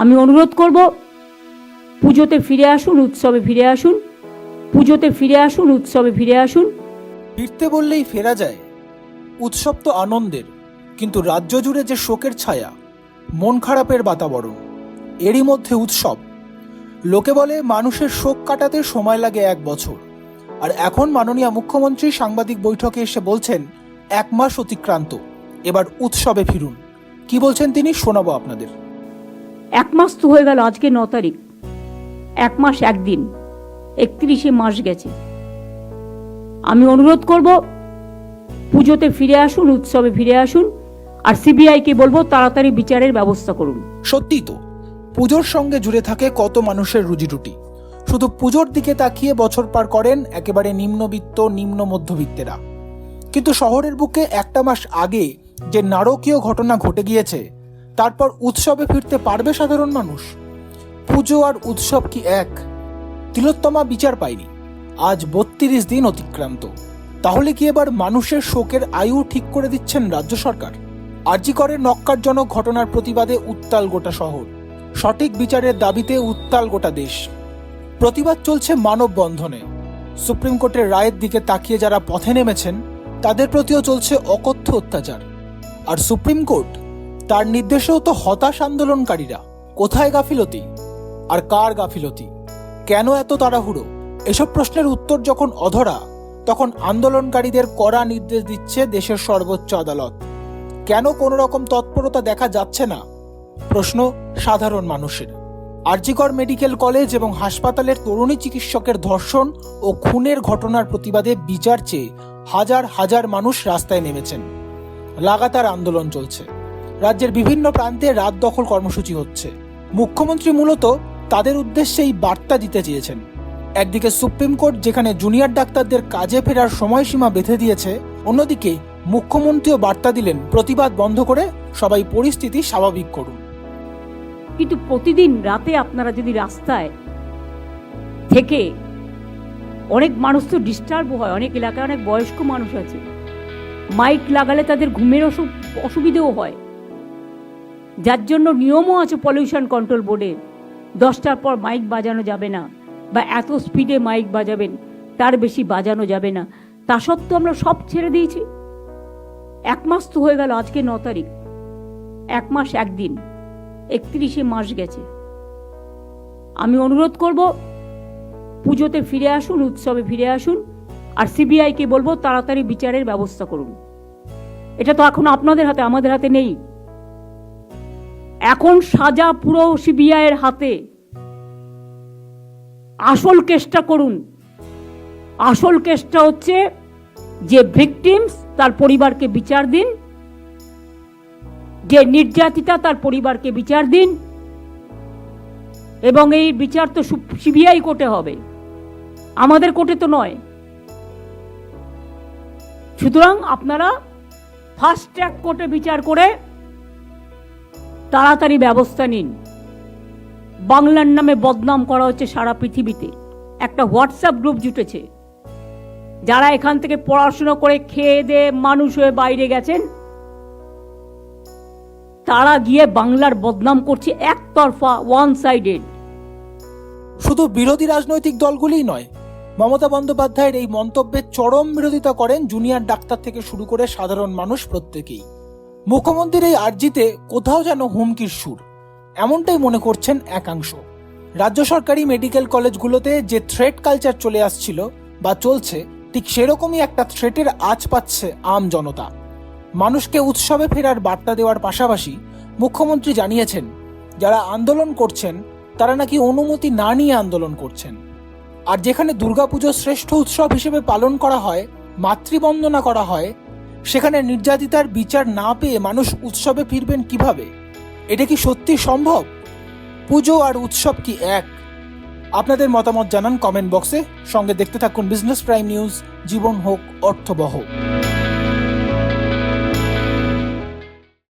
আমি অনুরোধ করব, পুজোতে ফিরে আসুন, উৎসবে ফিরে আসুন, পুজোতে ফিরে আসুন, উৎসবে ফিরে আসুন। ফিরতে বললেই ফেরা যায়। উৎসব তো আনন্দের, কিন্তু রাজ্য জুড়ে যে শোকের ছায়া, মন খারাপের বাতাবরণ, এরই মধ্যে উৎসব। লোকে বলে, মানুষের শোক কাটাতে সময় লাগে এক বছর। আর এখন মাননীয় মুখ্যমন্ত্রী সাংবাদিক বৈঠকে এসে বলছেন, এক মাস অতিক্রান্ত, এবার উৎসবে ফিরুন। কি বলছেন তিনি, শোনাবো আপনাদের। এক মাস তো হয়ে গেল, আজকে ন তারিখ। এক মাস একদিন, একত্রিশে মাস গেছে। আমি অনুরোধ করব, পুজোতে ফিরে আসুন, উৎসবে ফিরে আসুন, আর সিবিআই সিবিআইকে বলব, তাড়াতাড়ি বিচারের ব্যবস্থা করুন। সত্যি তো, পুজোর সঙ্গে জুড়ে থাকে কত মানুষের রুজি রুটি শুধু পুজোর দিকে তাকিয়ে বছর পার করেন একেবারে নিম্নবিত্ত, নিম্ন মধ্যবিত্তেরা। কিন্তু শহরের বুকে একটা মাস আগে যে নারকীয় ঘটনা ঘটে গিয়েছে তারপর উৎসবে ফিরতে পারবে সাধারণ মানুষ। পুজো আর উৎসব কি এক? তিলোত্তমা বিচার পায়নি। আজ বত্রিশ দিন অতিক্রান্ত। তাহলে কি এবার মানুষের শোকের আয়ু ঠিক করে দিচ্ছেন রাজ্য সরকার? আর্জি আরজিকরের নক্কারজনক ঘটনার প্রতিবাদে উত্তাল গোটা শহর। সঠিক বিচারের দাবিতে উত্তাল গোটা দেশ। প্রতিবাদ চলছে মানববন্ধনে। সুপ্রিম কোর্টের রায়ের দিকে তাকিয়ে যারা পথে নেমেছেন, তাদের প্রতিও চলছে অকথ্য অত্যাচার। আর সুপ্রিম কোর্ট তার নির্দেশেও তো হতাশ আন্দোলনকারীরা। কোথায় গাফিলতি? আর কার গাফিলতি? কেন এত তাড়াহুড়ো? এসব প্রশ্নের উত্তর যখন অধরা, তখন আন্দোলনকারীদের কড়া নির্দেশ দিচ্ছে দেশের সর্বোচ্চ আদালত। কেন কোনো রকম তৎপরতা দেখা যাচ্ছে না? প্রশ্ন সাধারণ মানুষের। আরজিকর মেডিকেল কলেজ এবং হাসপাতালের তরুণী চিকিৎসকের ধর্ষণ ও খুনের ঘটনার প্রতিবাদে বিচার চেয়ে হাজার হাজার মানুষ রাস্তায় নেমেছেন। লাগাতার আন্দোলন চলছে। রাজ্যের বিভিন্ন প্রান্তে রাত দখল কর্মসূচি হচ্ছে। মুখ্যমন্ত্রী মূলত তাদের উদ্দেশ্যে এই বার্তা দিতে চেয়েছেন। একদিকে সুপ্রিম কোর্ট যেখানে জুনিয়র ডাক্তারদের কাজে ফেরার সময়সীমা বেঁধে দিয়েছে, অন্যদিকে মুখ্যমন্ত্রীও বার্তা দিলেন, প্রতিবাদ বন্ধ করে সবাই পরিস্থিতি স্বাভাবিক করুন। কিন্তু প্রতিদিন রাতে আপনারা যদি রাস্তায় থেকে অনেক মানুষ তো ডিস্টার্ব হয়, অনেক এলাকায় অনেক বয়স্ক মানুষ আছে মাইক লাগালে তাদের ঘুমের অসু- অসুবিধেও হয়। যার জন্য নিয়মও আছে পলিউশন কন্ট্রোল বোর্ডে দশটার পর মাইক বাজানো যাবে না, বা এত স্পিডে মাইক বাজাবেন, তার বেশি বাজানো যাবে না। তা সত্ত্বেও আমরা সব ছেড়ে দিয়েছি। এক মাস তো হয়ে গেল, আজকে ন তারিখ। এক মাস একদিন, একত্রিশে মাস গেছে। আমি অনুরোধ করব, পুজোতে ফিরে আসুন, উৎসবে ফিরে আসুন, আর সিবিআইকে বলব, তাড়াতাড়ি বিচারের ব্যবস্থা করুন। এটা তো এখন আপনাদের হাতে, আমাদের হাতে নেই। এখন সাজা পুরো সিবিআইয়ের হাতে। আসল কেসটা করুন। আসল কেসটা হচ্ছে যে ভিকটিমস তার পরিবারকে বিচার দিন, যে নির্যাতিতা তার পরিবারকে বিচার দিন, এবং এই বিচার তো সিবিআই কোর্টে হবে। আমাদের কোর্টে তো নয়। সুতরাং আপনারা ফাস্ট ট্র্যাক কোর্টে বিচার করে তাড়াতাড়ি ব্যবস্থা নিন। বাংলার নামে বদনাম করা হচ্ছে সারা পৃথিবীতে। একটা হোয়াটসঅ্যাপ গ্রুপ জুটেছে। যারা এখান থেকে পড়াশোনা করে খেয়ে দিয়ে মানুষ হয়ে বাইরে গেছেন, তারা গিয়ে বাংলার বদনাম করছে একতরফা ওয়ান সাইডেড শুধু বিরোধী রাজনৈতিক দলগুলিই নয়, মমতা বন্দ্যোপাধ্যায়ের এই মন্তব্যের চরম বিরোধিতা করেন জুনিয়র ডাক্তার থেকে শুরু করে সাধারণ মানুষ প্রত্যেকেই। মুখ্যমন্ত্রীর এই আর্জিতে কোথাও যেন হুমকির সুর। এমনটাই মনে করছেন একাংশ। রাজ্য সরকারি মেডিকেল কলেজগুলোতে যে থ্রেট কালচার চলে আসছিল বা চলছে, ঠিক সেরকমই একটা থ্রেটের আজ পাচ্ছে আম জনতা। মানুষকে উৎসবে ফেরার বার্তা দেওয়ার পাশাপাশি মুখ্যমন্ত্রী জানিয়েছেন, যারা আন্দোলন করছেন, তারা নাকি অনুমতি না নিয়ে আন্দোলন করছেন। আর যেখানে দুর্গাপুজো শ্রেষ্ঠ উৎসব হিসেবে পালন করা হয়, মাতৃবন্দনা করা হয় সেখানে নির্যাতিতার বিচার না পেয়ে মানুষ উৎসবে ফিরবেন কীভাবে? এটা কি সত্যি সম্ভব? পুজো আর উৎসব কি এক? আপনাদের মতামত জানান কমেন্ট বক্সে। সঙ্গে দেখতে থাকুন বিজনেস প্রাইম নিউজ, জীবন হোক, অর্থবহ।